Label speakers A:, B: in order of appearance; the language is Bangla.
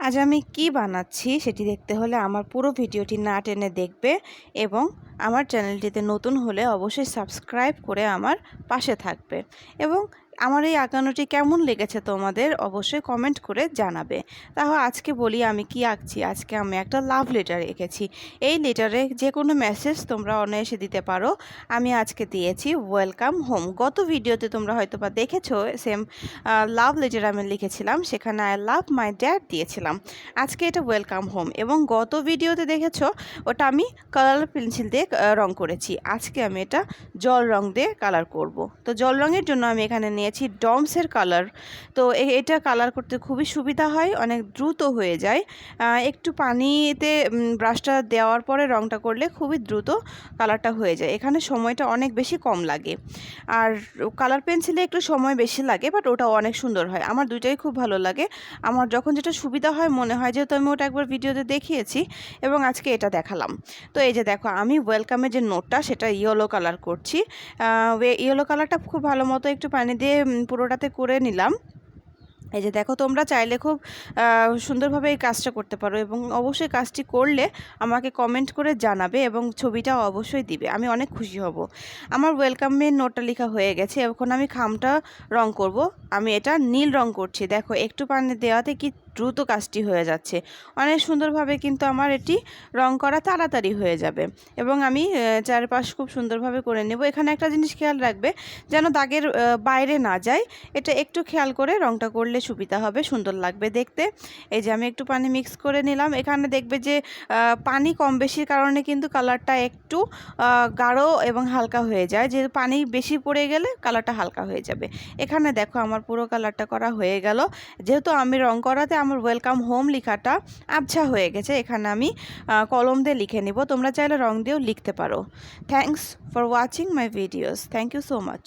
A: আজ আমি কি বানাচ্ছি সেটি দেখতে হলে আমার পুরো ভিডিওটি না টেনে দেখবে এবং আমার চ্যানেলটিতে নতুন হলে অবশ্যই সাবস্ক্রাইব করে আমার পাশে থাকবে এবং আমার এই আঁকানোটি কেমন লেগেছে তোমাদের অবশ্যই কমেন্ট করে জানাবে। তাহলে আজকে বলি আমি কি আঁকছি? আজকে আমি একটা লাভ লেটার এঁকেছি। এই লেটারে যে কোনো মেসেজ তোমরা অনায়াসে দিতে পারো। আমি আজকে দিয়েছি ওয়েলকাম হোম গত ভিডিওতে তোমরা হয়তো বা দেখেছ সেম লাভ লেটার আমি লিখেছিলাম। সেখানে আই লাভ মাই ড্যাড দিয়েছিলাম। আজকে এটা ওয়েলকাম হোম এবং গত ভিডিওতে দেখেছ, ওটা আমি কালার পেন্সিল দিয়ে রং করেছি। আজকে আমি এটা জল রং দিয়ে কালার করব। তো জল রঙের জন্য আমি এখানে নিয়েছি, ডমসের কালার তো এটা কালার করতে খুবই সুবিধা হয়, অনেক দ্রুত হয়ে যায়। একটু পানিতে ব্রাশটা দেওয়ার পরে রংটা করলে খুবই দ্রুত কালারটা হয়ে যায়। এখানে সময়টা অনেক বেশি কম লাগে। আর কালার পেন্সিলে একটু সময় বেশি লাগে বাট ওটা অনেক সুন্দর হয়। আমার দুইটাই খুব ভালো লাগে। আমার যখন যেটা সুবিধা হয়, মনে হয় যেহেতু আমি ওটা একবার ভিডিওতে দেখিয়েছি এবং আজকে এটা দেখালাম। তো এই যে দেখো, আমি ওয়েলকামের যে নোটটা সেটা ইয়েলো কালার করছি। ইয়েলো কালারটা খুব ভালো মতো একটু পানি দিয়ে পুরোটাতে করে নিলাম। এই যে দেখো, তোমরা চাইলে খুব সুন্দরভাবে এই কাজটা করতে পারো এবং অবশ্যই কাজটি করলে আমাকে কমেন্ট করে জানাবে এবং ছবিটা অবশ্যই দিবে। আমি অনেক খুশি হব। আমার ওয়েলকামের নোটটা লেখা হয়ে গেছে, এখন আমি খামটা রং করব। আমি এটা নীল রং করছি। দেখো, একটু পানি দেওয়াতে কি দ্রুত কাজটি হয়ে যাচ্ছে। অনেক সুন্দরভাবে কিন্তু আমার এটি রং করা তাড়াতাড়ি হয়ে যাবে এবং আমি চারপাশ খুব সুন্দরভাবে করে নেব। এখানে একটা জিনিস খেয়াল রাখবে, যেন দাগের বাইরে না যায়। এটা একটু খেয়াল করে রংটা করলে সুবিধা হবে, সুন্দর লাগবে দেখতে। এই যে আমি একটু পানি মিক্স করে নিলাম। এখানে দেখবে যে পানি কম বেশির কারণে কিন্তু কালারটা একটু গাঢ় এবং হালকা হয়ে যায়। যে পানি বেশি পড়ে গেলে কালারটা হালকা হয়ে যাবে। এখানে দেখো আমার পুরো কালারটা করা হয়ে গেল। যেহেতু আমি রং করাতে আমার ওয়েলকাম হোম লেখাটা আবছা হয়ে গেছে, এখানে আমি কলম দিয়ে লিখে নিব। তোমরা চাইলে রং দিয়েও লিখতে পারো। Thanks for watching my videos thank you so much